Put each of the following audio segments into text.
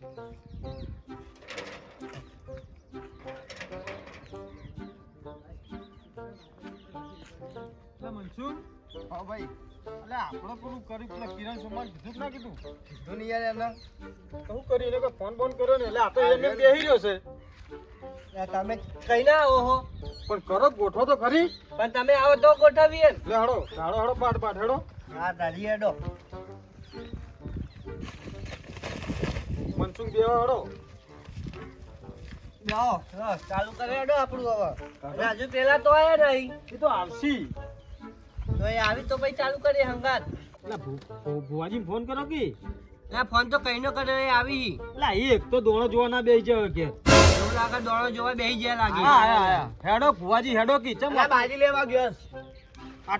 એટલે હા ભાઈ. એટલે આપણે પેલું કર્યું પેલા કિરણ સોમાન કીધું ના કીધું? કીધું નહીં યાર એને શું કર્યું એને ફોન ફોન કર્યો ને એટલે આપણે એમને બેહી રહ્યો છે. તમે કઈ ના આવો હો. પણ કરો ગોઠવો તો ખરી. પણ તમે આવો તો ગોઠવીએ ને. લે હડો હાડો હડો પાટ પાટ હેડો. હા દાદી હેડો. મનસુખ બેવા વાળો ચાલુ કરે હેડો આપણું હવે. હજુ પેલા તો આયા નહીં. એ તો આવશી. તો એ આવી તો ભાઈ ચાલુ કરી હંગાત. ભુવાજી ફોન કરો કે? ના ફોન તો કઈ નો કર્યો એ આવી. લા એક તો દોણો જોવા ના બેસી જાય કે. એવું લાગે દોણો જોવા બેહી ગયા લાગે. હા આયા આયા હેડો ભુવાજી હેડો કી ચમ બાજી લેવા ગયો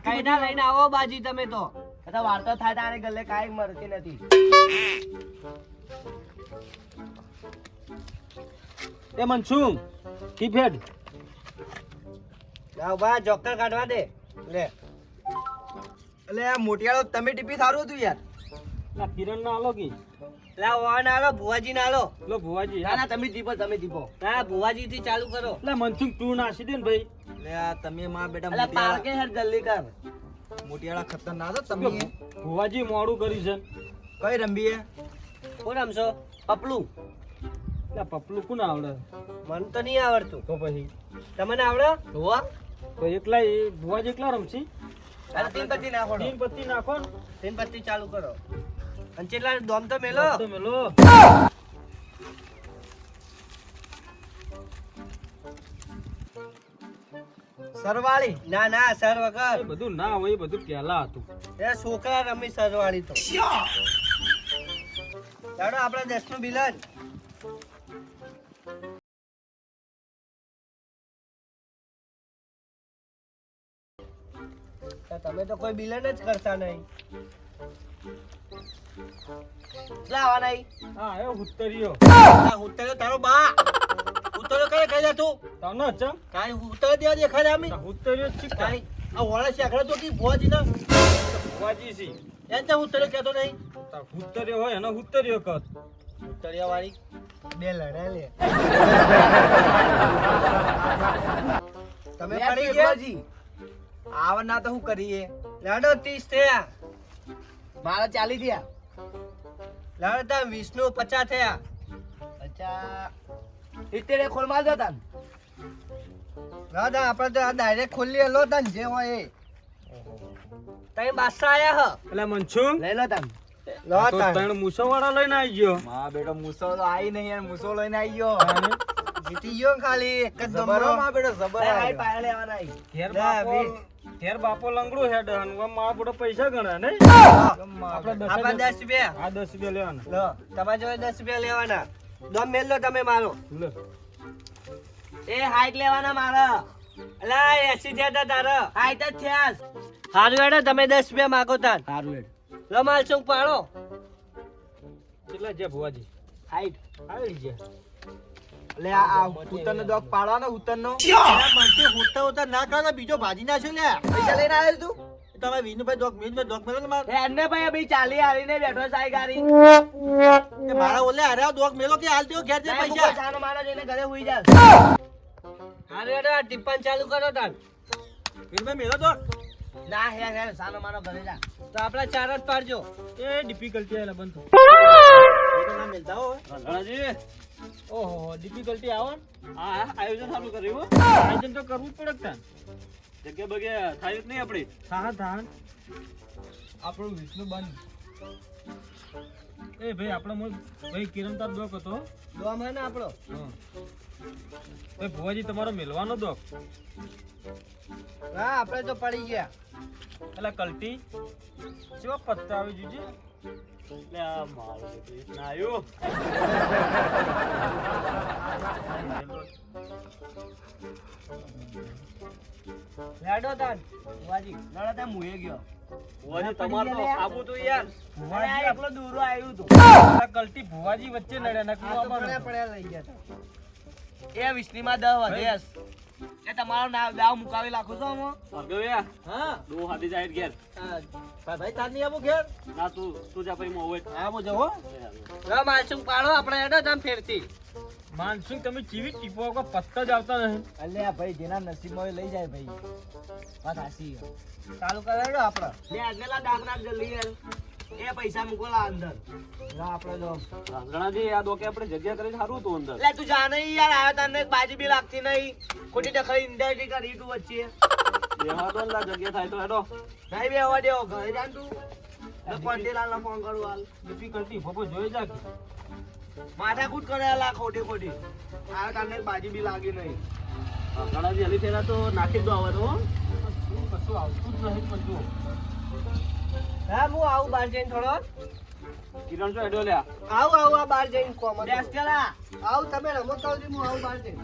કઈ ના લઈને આવો બાજી તમે તો. અથવા વાર્તા થાય તારે ગલે કાઈ મરતી નથી. એ મનસુખ કી લાવ બા જોકર કાઢવા દે. લે. એટલે આ મોટિયાળો તમે ટીપી સારું હતું યાર. ના કિરણ ના આલો કી? લા ઓન આલો ભુવાજી ના આલો. લો ભુવાજી. ના ના તમે દીપો તમે દીપો ના ભુવાજી થી ચાલુ કરો. એટલે મનસુખ તું નાસી દે ને ભાઈ. લે આ તમે માં બેટા અલા પાર્કે હર જલ્દી કર. મોટિયાળા ખતરનાક ના લો, તમે. ભુવાજી મોડું કર્યું છે. કઈ રંબીએ કોણ છો? પપલું. ના પપલું કોણ આવડે? મને તો નહીં આવડતું. તો પછી? તમને આવડે? ધોવા તો એકલા ભુવાજી એકલા રમશી? અરે તીન પત્તી નાખો તીન પત્તી નાખો તીન પત્તી ચાલુ કરો. અને ચેટલા દોમ તો મેલો? તો મેલો. સરવાળી. ના ના સર વગર બધું ના હોય બધું પહેલા હતું. એ છોકરા રમી સરવાળી તો. ચાલો આપણે દસનું બિલ જ તમે તો કોઈ બિલન જ કરતા નહીં. આવવાના હા એ આ તારો બા. ઉત્તર કઈ કઈ તું. તને ચમ કાઈ ઉત્તર દેવા દેખાય આમી. ઉત્તરીયો જ કાઈ આ વળા શેકડો તો કી ભોજી ના. ભુવાજી સી એમ તો ઉત્તર કહેતો નહીં. તાર ઉત્તરીયો હોય એનો ઉત્તરીયો કર. ઉત્તરિયા વાળી બે લડાય લે. તમે પડી ગયા? આવા ના તો શું કરીએ? લડો 30 થયા. મારા ચાલી થયા. લાડો તા 20 નું 50 થયા. અચ્છા ઇત્તેરે ખોલ માર જતા દાદા આપણે તો આ ડાયરેક્ટ ખોલી લો તન જે હોય એ. તઈ બાદશાહ આયા હ. એટલે મનસુખ લઈ લો તમ. લો તો તણ મૂસો વાળા લઈને આવી ગયો માં બેટો મૂસો તો આઈ નહીં યાર મૂસો લઈને આવી ગયો જીતી ગયો ખાલી એક જ દમરો માં બેટો જબર આઈ. પાયા લેવાના આઈ. ઘેર બાપો ઘેર બાપો લંગડું હેડ અને મારા બધો પૈસા ગણા નહીં? આપણે દસ આપણા હજાર- દસ રૂપિયા. આ 10 રૂપિયા લેવાના. લો તમારે જોડે 10 રૂપિયા લેવાના. દમ મેલ લો તમે મારો. લો. એ હાઈટ લેવાના મારા. અલા એસી થયા તા તારા. હાઈટ જ થયા સારું હેડો તમે દસ રૂપિયા માગો તાર. સારું હેડ. લો માલ ચોક પાડો? કેટલા છે ભુવાજી? હાઈટ. હાઈટ ગયા લે આ આ ઉત્તરનો દોગ પાડવાનો ઉત્તરનો મને હોતા હોતા ના કરો બીજો ભાજી નાખ્યો લે? પૈસા લઈને આવ્યો તું? તમે વિનુભાઈ ડોક મીનભાઈ ડોક મેલો ને મારે? એને ભાઈ ભાઈ ચાલી હારીને બેઠો સાઈ ગારી મારા ઓલે અરે ડોક મેલો કે હાલ દેવો ઘેર જે પૈસા? પૈસા મારા જઈને ઘરે હુઈ જા હારે હેડો આ ચાલુ કરો તાર. વિનુભાઈ મેલો દોક? ના હે સાનો માનો ઘરે જા. તો આપડા ચાર જ પાડજો. એ ડિફિકલ્ટી આવેલા બંધ ઓહો ડિફિકલ્ટી આવો હા આયોજન સારું કર્યું આયોજન તો કરવું જ પડે તાન. જગ્યા બગ્યા થાય જ નહીં આપણી હા હા આપણું વિષ્ણુ બંધ એ ભાઈ આપણો મોય ભાઈ કિરણ તાર હતો. દોમ હે ને આપણો? ભુવાજી તમારો મેલવાનો દોક. હા આપણે તો પડી ગયા. એટલે કલ્ટી જો પત્તા આવી જુજી એટલે આ મારો ના આવ્યો. હેડો તાન વાજી લાડો ત્યાં મુએ ગયો. ભુવાજી તમારો તો આબુ તો યાર. ભુવાજી આપણો દૂરો આવ્યું તો. કલ્ટી ભુવાજી વચ્ચે લડ્યા ના આ પડ્યા લઈ ગયા એ વિષ્ણુમાં દહ વધેસ એ તમારો નામ દાવ મુકાવી લાખો છો હું ભાર્ગવ્યા હા? દો હાથી જાય ઘેર. આ, ભાઈ તાર નહીં આવું ઘેર? ના તું તું જા પછી મોવે હા મો જવો હવે માનસું પાડો આપણે એડો તમે ફેરથી. માનસુંગ તમે ચીવી ટીપો કો પત્તા જ આવતા નહીં અલ્યા ભાઈ જેના નસીબમાં હોય લઈ જાય ભાઈ. વાત હાસી ચાલુ કરે હેડો આપણે. લે આજનેલા ડાક જલ્દી યાર. એ પૈસા મુકોલા અંદર. ના આપણે જો. રાંધણાજી આ દોકે આપણે જગ્યા કરી સારું હતું અંદર. લે તું જા નહીં યાર આવ્યો તને બાજી બી લાગતી નહીં. ખોટી ઇન્ડસ્ટ્રી કરી તું વચ્ચે. બેહવા દો લા જગ્યા થાય તો હેડો. નહીં બે દેવો ઘરે જા તું. કોન્ટેલાલ ને ફોન કરું હાલ. ડિફિકલ્ટી પપ્પો જોઈ જા. કે માથાકૂટ કરે લા ખોટી ખોટી. આવ્યો તને બાજી બી લાગી નહીં. રાંધણાજી હલી ફેરા તો નાખી દો આવે તો હો. કશું આવતું જ નહીં પણ જુઓ. હા હું આવું બહાર જઈને થોડો. કિરણ છો હેડો લ્યા. આવું આવું આ બહાર જઈને કોમ બેસ કેલા આવું તમે રમો તો હું આવું બહાર જઈને.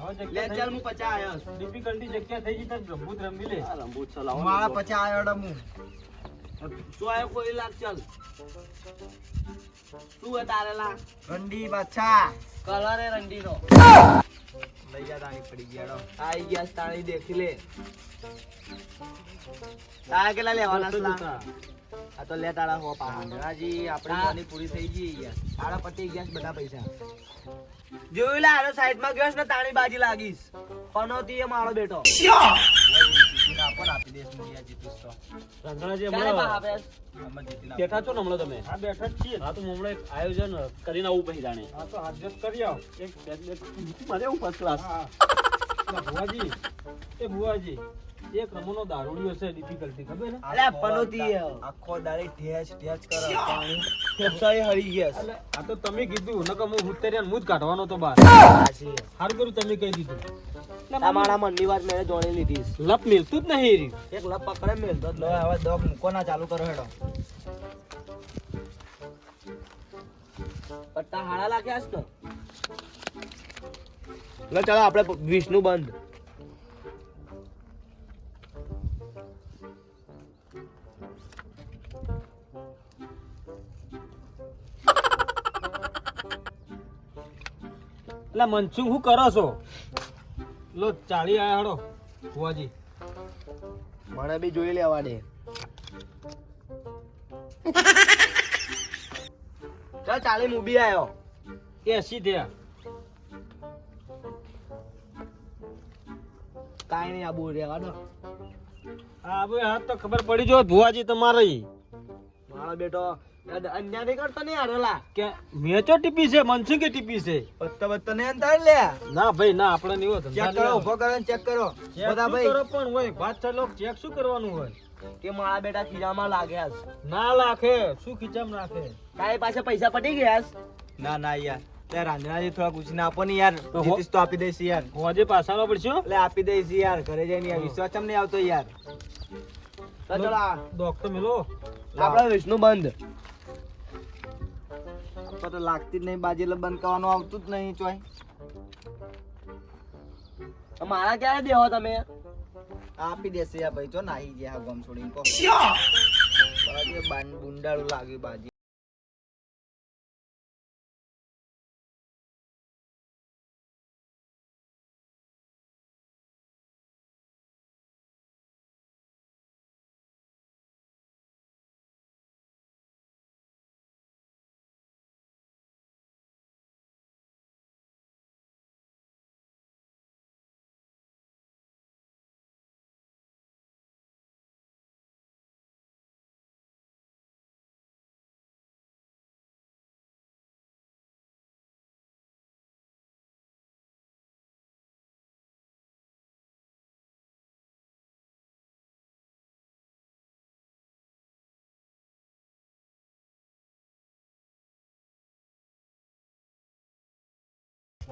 હવે લે ચાલ હું પચા આવ્યો છું. ડિફિકલ્ટી જગ્યા થઈ ગઈ તો રમી લે. રમવું ચલાવો. મારા પછી આવ્યો હું. આવ્યો કોઈ લાગ ચાલ? શું હે તારે લા રંડી બાદશાહ. કલર એ રંડીનો. લઈ જા તાણી પડી ગયા આઈ ગયા તાણી દેખી લે. તારા કેટલા લેવાના લા? આ તો લે તારા હો પા રાજી આપણી હા. પૂરી થઈ ગઈ યાર તારા પતી ગયા બધા પૈસા. જોયું લે આનો સાઈડમાં ગયો ને તાણી બાજી લાગીશ. પનોતી એ મારો બેટો આપણ આપી દેશ મુડિયા જીતીશ તો. બેઠા છો ને હમણાં તમે? હા બેઠા છીએ. હા તો હમણાં એક આયોજન કરીને આવું પછી જાણે. હા તો હાજર કરી આવો. એક બે- બે- મારે એવું ફર્સ્ટ ક્લાસ ભુવાજી એ ભુવાજી એક રમૂનો દારૂડિયો છે ડિફિકલ્ટી ખબર ને અલ્યા પનોતી આખો કરે પાણી. ફેફસાએ હરી ગયા આ તો તમે કીધું નકર હું હુત્તેરિયાને હું જ કાઢવાનો તો બાર. હાર સારું કર્યું તમે કહી દીધું. તમારા મનની વાત મેં જોડી લીધી લપ મિલતું જ નહીં એક લપ પકડે મિલતો લો હવે દોગ મૂકો ના ચાલુ કરો હેડો. પટ્ટા હાડા લાગ્યા છે ને ચાલો આપણે વિષ્ણુ બંધ. એટલે મનસુખ શું કરો છો? લો ચાલી આયા હડો ભુવાજી. મને બી જોઈ લેવા દે ચાલ ચાલી હું બી આવ્યો એસી થયા. કાંઈ નહીં આબુ રેવા દો. હા ભાઈ હા તો ખબર પડી જો ભુવાજી તમારી. મારો બેટો અન્યાય નહીં કરતો નહીં હારેલા. કે મેચો ટીપી છે? મનસુખે ટીપી છે? પત્તો બત્તો ને અંતર લે. ના ભાઈ ના આપણે નહીં હોત ચેક કરો ઊભો કરો ચેક કરો. બધા ભાઈ. પણ હોય? વાત ચાલો ચેક શું કરવાનું હોય? કે મારા બેટા ખીજામાં લાગ્યા છે ના લાખે શું ખીચામ નાખે તારી પાસે પૈસા પટી ગયા છે ના ના યાર. લે રાંધણાજી થોડા પૂછીને આપો ને યાર. જીતીશ તો આપી દઈશ યાર. ભુવાજી પાછામાં પડશે. એટલે આપી દઈશ યાર. ઘરે જઈને વિશ્વાસ ચમ નહીં આવતો યાર. તો ચલો. ડોક્ટર મેલો. આપણે વિષ્ણુ બંધ. તો તો લાગતી જ નહીં બાજી એટલે બંધ કરવાનું આવતું જ નહીં ચોય. મારા ક્યારે દેવો તમે? આપી દેશે યાર ભાઈ જો નાહી ગયા ગમ છોડીને કહો. બુંડાળું લાગ્યું બાજી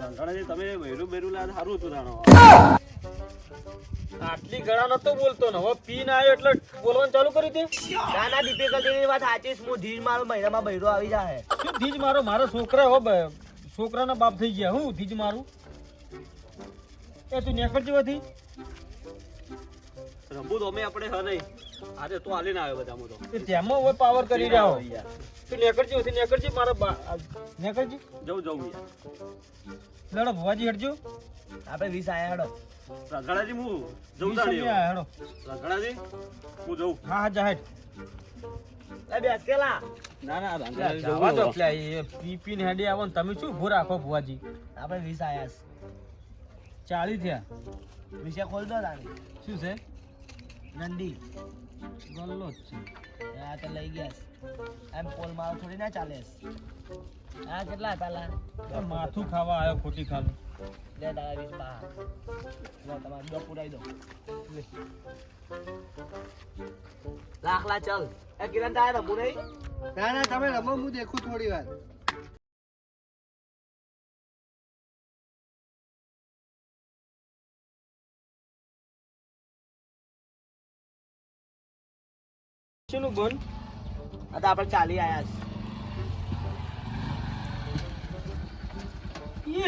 રાંધણાજી તમે વહેલું બેરું લાદ સારું હતું જાણો આટલી ગળા નતો બોલતો ને હવે પીન આવ્યો એટલે બોલવાનું ચાલુ કરી દે ના ના difficulty ની વાત સાચી છે. હું ધીજ મારો મહિનામાં બૈરો આવી જાય શું ધીજ મારો? મારો છોકરા હો છોકરાના બાપ થઈ ગયા. હું ધીજ મારું? એ તું નેકળજી જેવાથી રમવું તો અમે આપણે નહીં. આજે તો હાલીને આવ્યો બધામાં તો. તેમાં હવે પાવર કરી રહ્યા. હો યાર. તું નેકળજી હોતી નેકળજી મારા નેકળજી? જવું જવું યાર. લડો ભુવાજી હટજો. આપણે વીસ આયા હેડો. રગડાજી હું જવું તાણી હેડો. રગડાજી હું જવું હા હા જાહેર એ બેસ કેલા ના ના જવા દો પી પીને હેડી આવો ને તમે શું ભૂ રાખો ભુવાજી? આપણે વીસ આયા ચાલી થયા. વિશે ખોલ દો શું છે? નંદી. ગલ્લો જ છે. આ તો લઈ ગયા એમ પોલ મારો થોડી ના ચાલે આ કેટલા હતા માથું ખાવા આવ્યો ખોટી ખાલું. લે તારા વીસ બહાર લો તમારે દો પુરાઈ દો. લાખલા લાખ ચલ. એ કિરણ તારે રમવું નહીં? ના ના તમે રમો હું દેખું થોડી વાર. શેનું ગુણ? આ તો આપણે ચાલી આવ્યા છે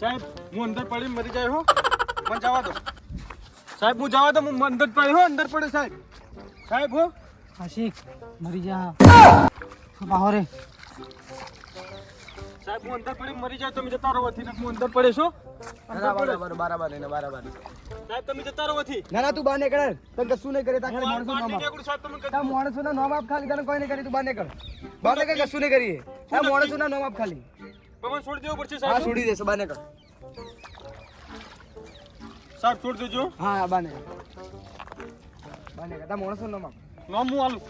સાહેબ હું અંદર પડી મરી જાય હો. મને જવા દો. સાહેબ હું જવા દો હું અંદર પડી હો અંદર પડે સાહેબ. સાહેબ હો. આશિક મરી જા. બાહો રે. સાહેબ હું અંદર પડી મરી જાય તમે જતા રહો વથી હું અંદર પડે છો બરાબર બરાબર એને બરાબર સાહેબ તમે જતા રહો વથી ના ના તું બહાર નીકળ. તને કશું નહીં કરે હું માણસો આપ નીકળું તા માણસો ના નામ ખાલી તને કોઈ નહીં કરી તું બહાર નીકળ. બહાર નીકળ કશું નહીં કરીએ. તા માણસો ના નામ ખાલી. પવન છોડી દેવો પડશે હા સાહેબ. છોડી દેશે બહાર કર. સાહેબ છોડી દેજો. હા બાને બાને નીકળ તા માણસો નામ આપ નામ હું આલું.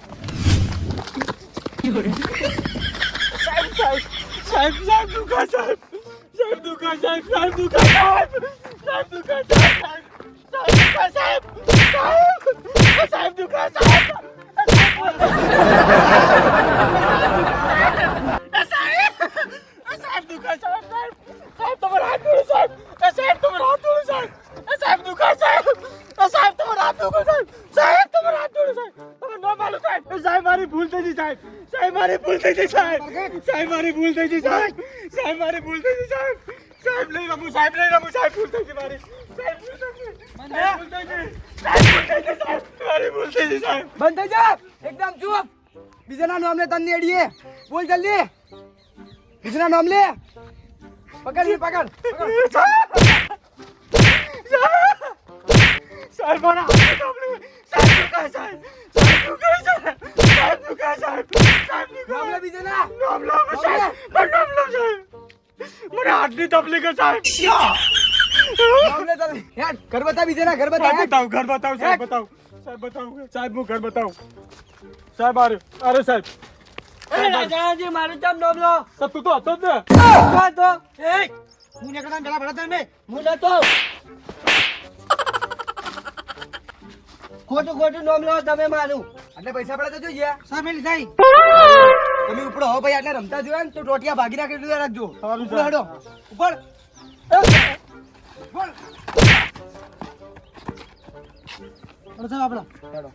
સાહેબ સાહેબ સાહેબ સાહેબ દુખા સાહેબ. સાહેબ દુખા સાહેબ સાહેબ દુખા સાહેબ. સાહેબ દુખા સાહેબ સાહેબ. સાહેબ. સાહેબ સાહેબ દુખા સાહેબ સાહેબ દુખા સાહેબ સાહેબ સાહેબ તમારા હાથ દુખે સાહેબ એ સાહેબ તમારા હાથ દુખે સાહેબ એ સાહેબ દુખા સાહેબ એ સાહેબ તમારા હાથ દુખે સાહેબ સાહેબ તમારા હાથ દુખે સાહેબ તમે ન માનો સાહેબ એ સાહેબ મારી ભૂલ થઈ ગઈ સાહેબ સાહેબ મારી ભૂલ થઈ ગઈ સાહેબ. સાહેબ મારી ભૂલ થઈ ગઈ સાહેબ. સાહેબ મારી ભૂલ થઈ ગઈ સાહેબ. સાહેબ નહીં રમું સાહેબ નહીં રમું સાહેબ ભૂલ થઈ ગઈ મારી. સાહેબ ભૂલ થઈ ગઈ. બંધ થઈ જા. એકદમ ચૂપ. બીજાના નામ લે તને અડીએ બોલ જલ્દી. બીજાના નામ લે. પકડ પકડ પકડ. સાહેબ મારા સાહેબ દુખાય સાહેબ? સાહેબ દુખાય સાહેબ સાહેબ? તકલીફ સાહેબ. નામ લે તને હેડ ઘર બતાવી દેના ઘર બતાવ. ઘર બતાવ સાહેબ બતાવ. સાહેબ બતાવ. સાહેબ હું ઘર બતાવ. સાહેબ અરે અરે સાહેબ. એ રાજાજી મારું ચમ નામ તો તું તો હતો જ ને. તો તો. એ હું નીકળતા પેલા ભરત ને. હું નતો ખોટું ખોટું નામ લો તમે મારું. એટલે પૈસા પડે તો જોઈએ સામે લીધા તમે ઉપર હો ભાઈ આટલે રમતા જોયા ને તો ટોટિયા ભાગી નાખી દીધા રાખજો ઉપર હડો. ઉપર ઉપર સાહેબ આપડા હેડો.